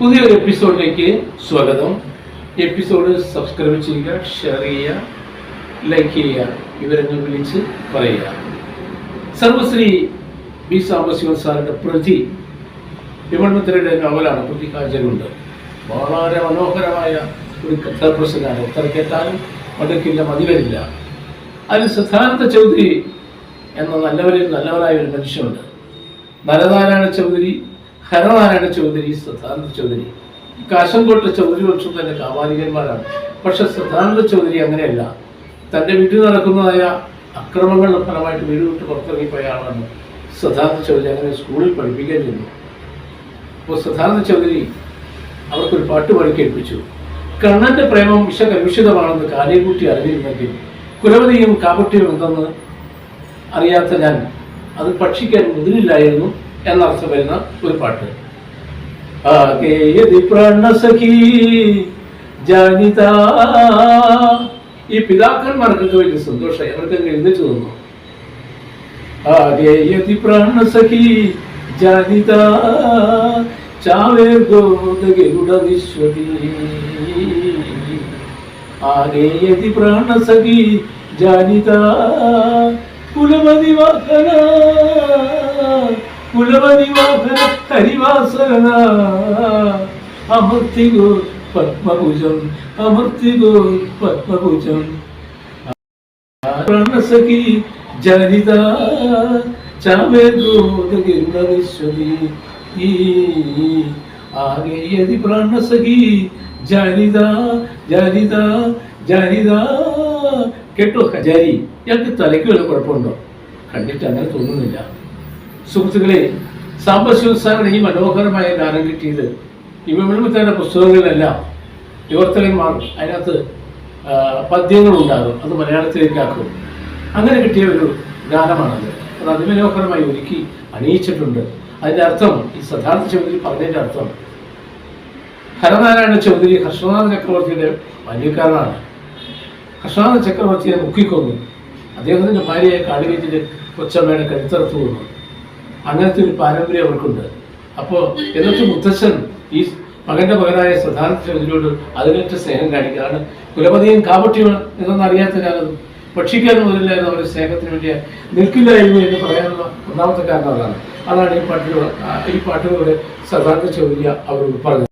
പുതിയൊരു എപ്പിസോഡിലേക്ക് സ്വാഗതം. എപ്പിസോഡ് സബ്സ്ക്രൈബ് ചെയ്യുക ഷെയർ ചെയ്യുക ലൈക്ക് ചെയ്യുക വിവരങ്ങൾ വിളിച്ച് പറയുക. സർവശ്രീ ബി സാംബശിവൻ സാറിന്റെ പ്രതി വിമർണത്തിലൂടെ നോവലാണ് പ്രതികാചരുണ്ട് വളരെ മനോഹരമായ ഒരു കഥാപ്രസംഗമാണ്. എത്ര കേട്ടാലും മടുക്കില്ല മതിവരില്ല അതിൽ സിദ്ധാർത്ഥ ചൗധരി എന്ന നല്ലവരിൽ നല്ലവരായ ഒരു മനുഷ്യനുണ്ട്. നരനാരായണ ചൗധരി ഹരനാരായണ ചൗധരി സദാനന്ദ ചൗധരി. കാശംകോട്ട് ചൗധരി പക്ഷം തന്നെ കാമാലികന്മാരാണ് പക്ഷെ സദാനന്ദ ചൗധരി അങ്ങനെയല്ല. തന്റെ വീട്ടിൽ നടക്കുന്നതായ അക്രമങ്ങളുടെ ഫലമായിട്ട് വീട് വിട്ട് പുറത്തിറങ്ങിപ്പോയ ആളാണ് സദാനന്ദ ചൗധരി. അങ്ങനെ സ്കൂളിൽ പഠിപ്പിക്കാൻ ചെന്നു അപ്പോൾ സദാനന്ദ ചൗധരി അവർക്കൊരു പാട്ട് പാടി കേൾപ്പിച്ചു. കണ്ണന്റെ പ്രേമം വിഷകലുഷിതമാണെന്ന് കാലേക്കുട്ടി അറിഞ്ഞിരുന്നെങ്കിൽ കുലവതിയും കാപട്യവും എന്തെന്ന് അറിയാത്ത ഞാൻ അത് ഭക്ഷിക്കാൻ മുതിരില്ലായിരുന്നു. എന്നർത്ഥം വരുന്ന ഒരു പാട്ട്. ആകേയതി പ്രാണസഖി ജാനിത. ഈ പിതാക്കന്മാർക്കൊക്കെ വലിയ സന്തോഷമായി. അവർക്കൊക്കെ എഴുന്നേറ്റ് തന്നു ആകേയതി പ്രാണസഖി ജാനിത. ചാവേർഗോദഗരുഡ വിശ്വതി. ആകേയതി പ്രാണസഖി ജാനിത. കുലമതി വാഹന കുലമതി വാഹന ഹരിവാസന അമർത്തിഗോ പത്മഭുജം അമർത്തിഗോ പത്മഭുജം. പ്രണസഖി ജനിത ചാവേർഗോദഗരുഡ വിശ്വതി ആകേയതി പ്രാണസഖി ജനിത ജനിത ജനിത. കേട്ടോ ഹജാരി ഇയാൾക്ക് തലയ്ക്ക് വല്ല കുഴപ്പമുണ്ടോ? കണ്ടിട്ട് അങ്ങനെ തോന്നുന്നില്ല. സുഹൃത്തുക്കളെ സാമ്പശിവസാറിന് ഈ മനോഹരമായ ഗാനം കിട്ടിയത് ഈ വിമലമുത്തേന്റെ പുസ്തകങ്ങളിലെല്ലാം വിവർത്തകന്മാർ അതിനകത്ത് പദ്യങ്ങളുണ്ടാകും. അത് മലയാളത്തിലേക്കാക്കും. അങ്ങനെ കിട്ടിയ ഒരു ഗാനമാണത്. അത് അതിമനോഹരമായി ഒരുക്കി അണിയിച്ചിട്ടുണ്ട്. അതിന്റെ അർത്ഥം ഈ സദാർത്ഥ ചൗധരി പറഞ്ഞതിന്റെ അർത്ഥം ഹരനാരായണ ചൗധരി ഹർഷനാഥ ചക്രവർത്തിയുടെ ബാല്യക്കാരനാണ് ഹർഷനാഥ ചക്രവർത്തിയെ മുക്കിക്കൊന്നു. അദ്ദേഹത്തിന്റെ ഭാര്യയെ കാളികേറ്റിൽ കൊച്ചമ്മയുടെ കരുത്തർത്തു കൊന്നു. അങ്ങനത്തെ ഒരു പാരമ്പര്യം അവർക്കുണ്ട്. അപ്പോൾ എന്നിട്ട് മുത്തച്ഛൻ ഈ മകന്റെ മകനായ സദാനന്ദ ചൗധരിയോട് അതിനേറ്റ സ്നേഹം കാണിക്കുകയാണ് കുലപതിയും കാപട്യം എന്നൊന്നും അറിയാത്ത കാലത്ത് ഭക്ഷിക്കാൻ മുതലില്ലായിരുന്നു അവരുടെ സ്നേഹത്തിന് വേണ്ടി നിൽക്കില്ലായിരുന്നു എന്ന് പറയാനുള്ള ഒന്നാമത്തെ കാരണം അതാണ്. അതാണ് ഈ പാട്ടിലൂടെ ഈ പാട്ടിലൂടെ സദാനന്ദ ചൗധരി അവർ പറഞ്ഞത്.